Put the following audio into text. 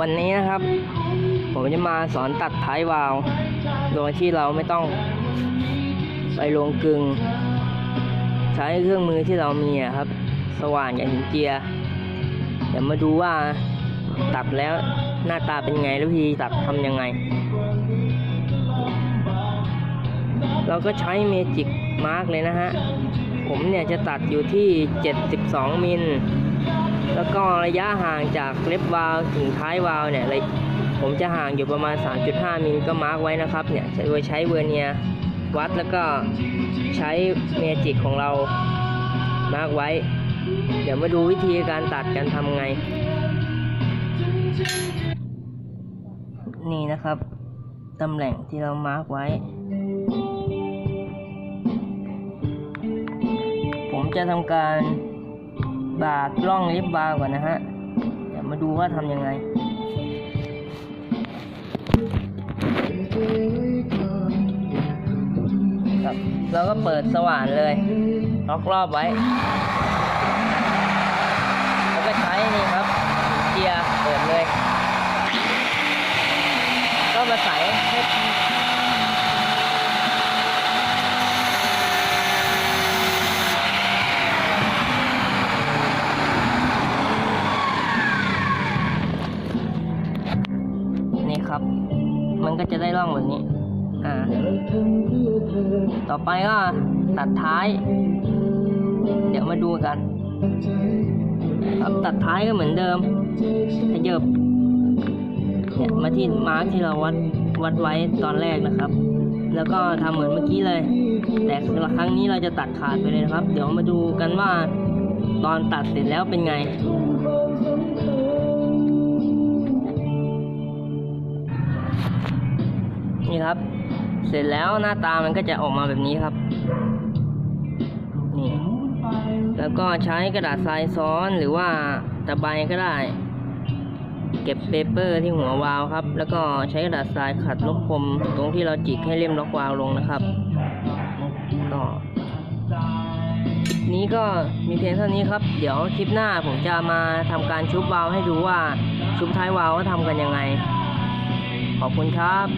วันนี้นะครับ ผมจะมาสอนตัดท้ายวาล์วโดยที่เราไม่ต้องไปลงกึง ใช้เครื่องมือที่เรามีอะครับ สว่านกับหินเจียเดี๋ยวมาดูว่าตัดแล้วหน้าตาเป็นไงแล้ววิธีตัดทำยังไง เราก็ใช้เมจิกมาร์กเลยนะฮะ ผมเนี่ยจะตัดอยู่ที่ 72 มิล แล้วก็ระยะห่างจากเล็บวาล์วถึงท้ายวาล์วเนี่ยเลยผมจะห่างอยู่ประมาณ 3.5 มิลก็มาร์กไว้นะครับเนี่ยโดยใช้เวอร์เนียวัดแล้วก็ใช้เมจิกของเรามาร์กไว้ เดี๋ยวมาดูวิธีการตัดกันทำไง นี่นะครับตำแหน่งที่เรามาร์กไว้ ผมจะทำการ บากล่องลิฟบาร์ก่อนนะฮะ เดี๋ยวมาดูว่าทำยังไงครับเราก็เปิดสว่านเลยล็อกรอบไว้ แล้วก็ใช้นี่ครับ เกียร์เปิดเลย ก็มาใส่ให้นี่ครับ มันก็จะได้ร่องแบบนี้ อ่า ต่อไปก็ตัดท้าย เดี๋ยวมาดูกัน ครับตัดท้ายก็เหมือนเดิมขยับเนี่ยมาที่มาร์กที่เราวัดวัดไว้ตอนแรกนะครับ แล้วก็ทำเหมือนเมื่อกี้เลย แต่ครั้งนี้เราจะตัดขาดไปเลยนะครับ เดี๋ยวมาดูกันว่าตอนตัดเสร็จแล้วเป็นไง ครับ เสร็จแล้วหน้าตามันก็จะออกมาแบบนี้ครับ นี่ แล้วก็ใช้กระดาษทรายซ้อนหรือว่าตะไบก็ได้ เก็บเปเปอร์ที่หัววาล์วครับ แล้วก็ใช้กระดาษทรายขัดลบคมตรงที่เราจิกให้เล่มล็อกวาล์วลงนะครับก็นี้ก็มีเพียงเท่านี้ครับ เดี๋ยวคลิปหน้าผมจะมาทำการชุบวาล์วให้ดูว่าชุบท้ายวาล์วว่าทำกันยังไง ขอบคุณครับ